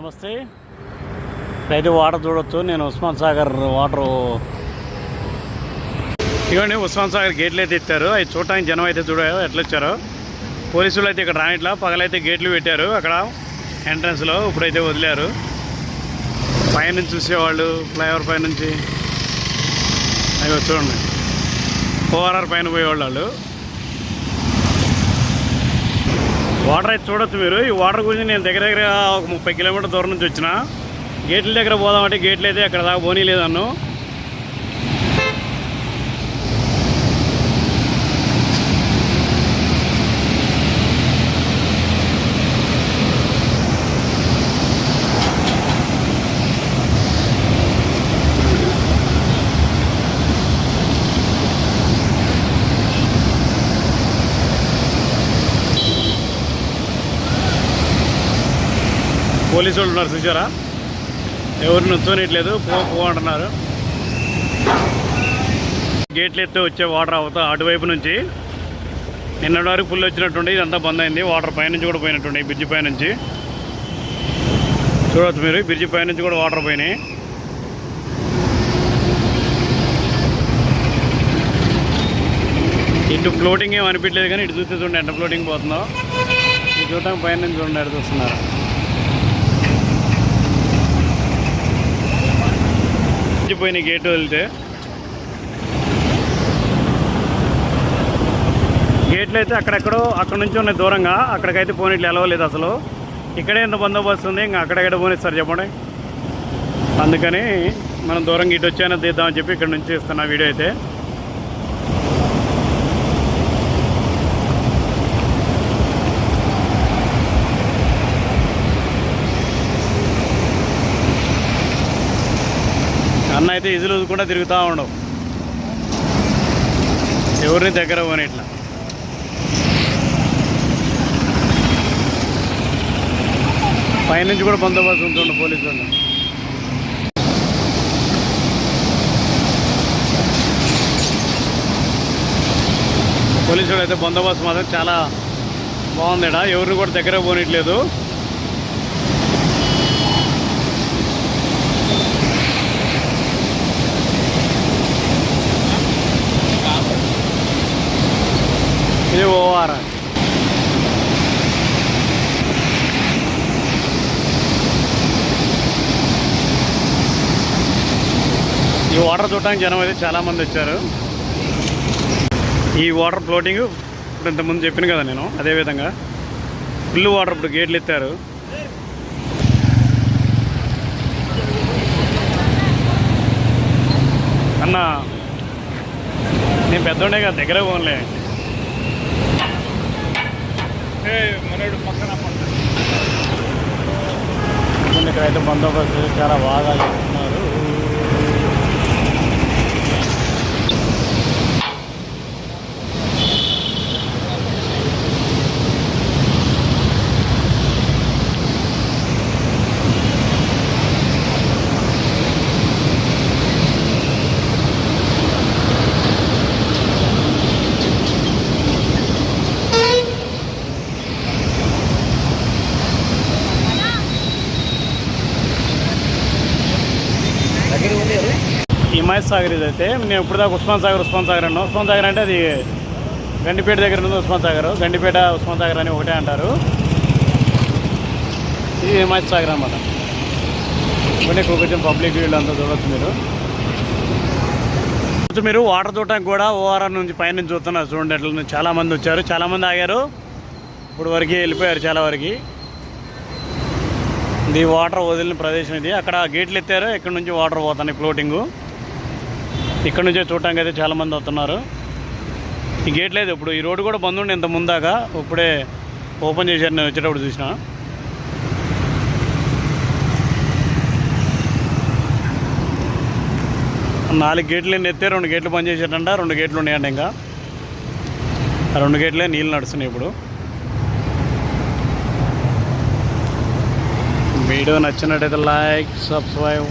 నమస్తే. అయితే వాటర్ చూడొచ్చు నేను ఉస్మాన్ సాగర్ వాటర్. ఇవన్నీ ఉస్మాన్ సాగర్ గేట్లు అయితే ఎత్తారు. అవి చూడటానికి జనం అయితే చూడ ఎట్లా వచ్చారో. పోలీసులు అయితే ఇక్కడ రానిట్లా పగలైతే గేట్లు పెట్టారు. అక్కడ ఎంట్రన్స్లో ఇప్పుడైతే వదిలేరు. పైనుంచి చూసేవాళ్ళు ఫ్లైఓవర్ పైనుంచి. అవి చూడండి. ఓఆర్ఆర్ పైన పోయేవాళ్ళు వాళ్ళు. వాటర్ అయితే చూడొచ్చు మీరు. ఈ వాటర్ గురించి నేను దగ్గర దగ్గర ఒక ముప్పై కిలోమీటర్ దూరం నుంచి వచ్చిన. గేట్ల దగ్గర పోదామంటే గేట్లు అయితే అక్కడ దాకా పోనీ లేదన్ను పోలీసు వాళ్ళు ఉన్నారు చూసారా ఎవరు నుంచోనిట్లేదు పో పో అంటున్నారు. గేట్లు ఎత్తే వచ్చే వాటర్ అవుతా అటువైపు నుంచి. నిన్నటి వరకు ఫుల్ వచ్చినట్టుండి ఇదంతా బంద్ అయింది. వాటర్ పైనుంచి కూడా పోయినట్టుండి బ్రిడ్జి పైనుంచి. చూడవచ్చు మీరు బ్రిడ్జి పైనుంచి కూడా వాటర్ పోయినాయి. ఇటు ఫ్లోటింగ్ ఏం అనిపించలేదు కానీ ఇటు చూస్తే చూడండి ఎంత ఫ్లోటింగ్ పోతుందో. ఇది చూడటం పైన నుంచి చూడండి ఎటు చూస్తున్నారు. పోయిన గేట్ వెళ్తే. గేట్లు అయితే అక్కడెక్కడో అక్కడ నుంచి ఉన్నాయి దూరంగా. అక్కడికైతే పోనీట్లు ఎలవలేదు అసలు. ఇక్కడే ఎంత బందోబస్తు ఉంది ఇంకా అక్కడెక్కడ పోనిస్తారు చెప్పండి. అందుకని మనం దూరంగా ఇటు వచ్చానో తీద్దామని చెప్పి ఇక్కడ నుంచి ఇస్తున్నా వీడియో అయితే. అన్న అయితే ఇజులు కూడా తిరుగుతూ ఉండవు. ఎవరిని దగ్గర పోని ఇట్లా. పైనుంచి కూడా బందోబస్తు ఉంటుండే పోలీసు వాళ్ళు పోలీసు వాళ్ళు అయితే బందోబస్తు మాత్రం చాలా బాగుంది ఎవరిని కూడా దగ్గర పోనీట్లేదు. ఇది ఈ వాటర్ చూడటానికి జనం అయితే చాలా మంది వచ్చారు. ఈ వాటర్ ఫ్లోటింగ్ ఇప్పుడు ఇంతకుముందు చెప్పాను కదా నేను అదే విధంగా ఫుల్ వాటర్ ఇప్పుడు గేట్లు ఎత్తారు. అన్న నేను పెద్దోడే కదా దగ్గర పోన్లే. మనోడు పక్కన ఇక్కడైతే బందోబస్తు చాలా బాగా చేస్తున్నారు. హిమాయత్ సాగర్ ఇది అయితే నేను ఇప్పుడు దాకా ఉస్మాన్ సాగర్ ఉస్మాన్ సాగర్ అన్నాం ఉస్మాన్ సాగర్ అంటే అది గండిపేట దగ్గర ఉంది ఉస్మాన్ సాగర్. గండిపేట ఉస్మాన్ సాగర్ అని ఒకటే అంటారు. ఇది హిమాయత్ సాగర్ అనమాట ఇప్పుడే కొంచెం పబ్లిక్ వీళ్ళు అంతా చూడవచ్చు మీరు. మీరు. వాటర్ చూడటానికి కూడా ఓఆర్ఆర్ నుంచి పైన చూస్తున్నారు. చూడండి అట్ల నుంచి చాలామంది వచ్చారు. చాలామంది ఆగారు. ఇప్పుడు వరకు వెళ్ళిపోయారు చాలా వరకు. ఇది వాటర్ వదిలిన ప్రదేశం ఇది. అక్కడ గేట్లు ఎత్తారు. ఇక్కడ నుంచి వాటర్ పోతున్నాయి? ఫ్లోటింగు. ఇక్కడ నుంచే చూడటానికి అయితే చాలామంది వస్తున్నారు. ఈ గేట్ లేదు ఇప్పుడు. ఈ రోడ్డు కూడా బంద్ ఉండే ఇంత ముందాగా. ఇప్పుడే ఓపెన్ చేశారు. నేను వచ్చేటప్పుడు చూసిన. నాలుగు గేట్లు ఎత్తే రెండు గేట్లు బంద్ చేశారంట. రెండు గేట్లు ఉన్నాయండి ఇంకా. రెండు గేట్లే నీళ్ళు నడుస్తున్నాయి ఇప్పుడు. వీడియో నచ్చినట్టయితే లైక్ సబ్స్క్రైబ్.